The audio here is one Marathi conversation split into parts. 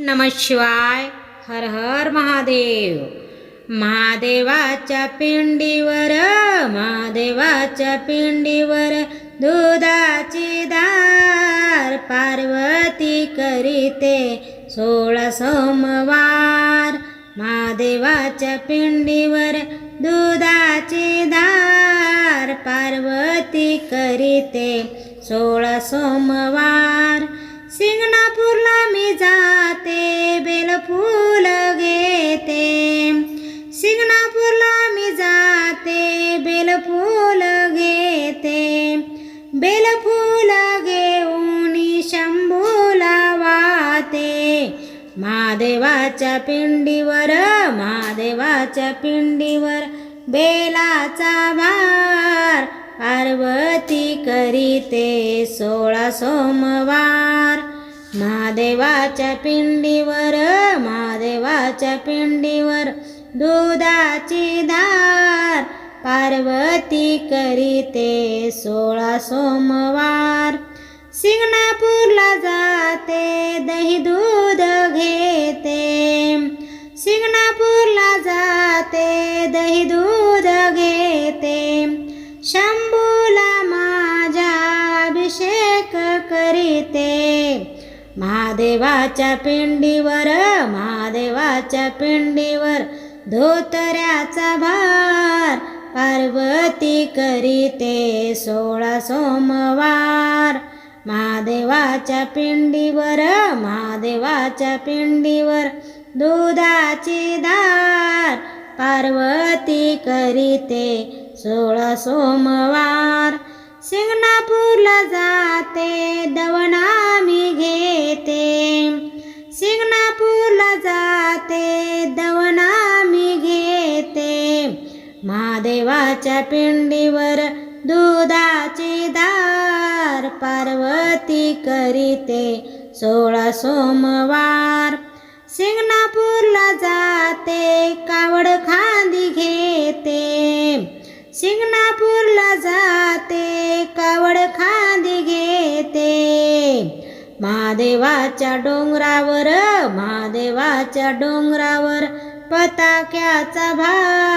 नम शिवाय. हर हर महादेव. महादेवाच्या पिंडीवर महादेवाच्या पिंडीवर दुधाची दार पार्वती करीते सोळा सोमवार. महादेवाच्या पिंडीवर दुधाची दार पार्वती करीते सोळा सोमवार. सिंगणा फूल घेते. सिंगणापूरला मी जाते बेलफूल घेते. बेलफूल घेऊन शंभूला वाहते. महादेवाच्या पिंडीवर महादेवाच्या पिंडीवर बेलाचा भार. पार्वती करीते सोळा सोमवार. महादेवाच्या पिंडीवर महादेवाच्या पिंडीवर दुधाची धार पार्वती करीते सोळा सोमवार. सिंगणापूरला जाते दही दूध घेते. सिंगणापूरला जाते दही दूध घेते. शंभूला माझ्या अभिषेक करीते. महादेवाच्या पिंडीवर महादेवाच्या पिंडीवर धोतऱ्याचा भार पार्वती करीते सोळा सोमवार. महादेवाच्या पिंडीवर महादेवाच्या पिंडीवर दुधाची दार पार्वती करीते सोळा सोमवार. सिंगणापूरला जाते दवणा महादेवाच्या पिंडीवर दुधाची दार पार्वती करीते सोळा सोमवार. सिंगणापूरला जाते कावड खांदी घेते. सिंगणापूरला जाते कावड खांदी घेते. महादेवाच्या डोंगरावर महादेवाच्या डोंगरावर पताक्याचा भार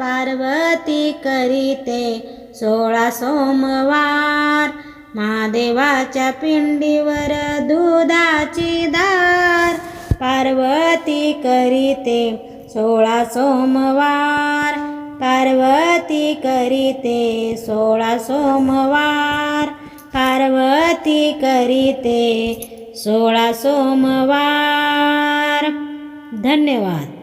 पार्वती करीते सोळा सोमवार. महादेवाच्या पिंडीवर दुधाची दार. पार्वती करीते सोळा सोमवार. पार्वती करीते सोळा सोमवार. पार्वती करीते सोळा सोमवार. धन्यवाद.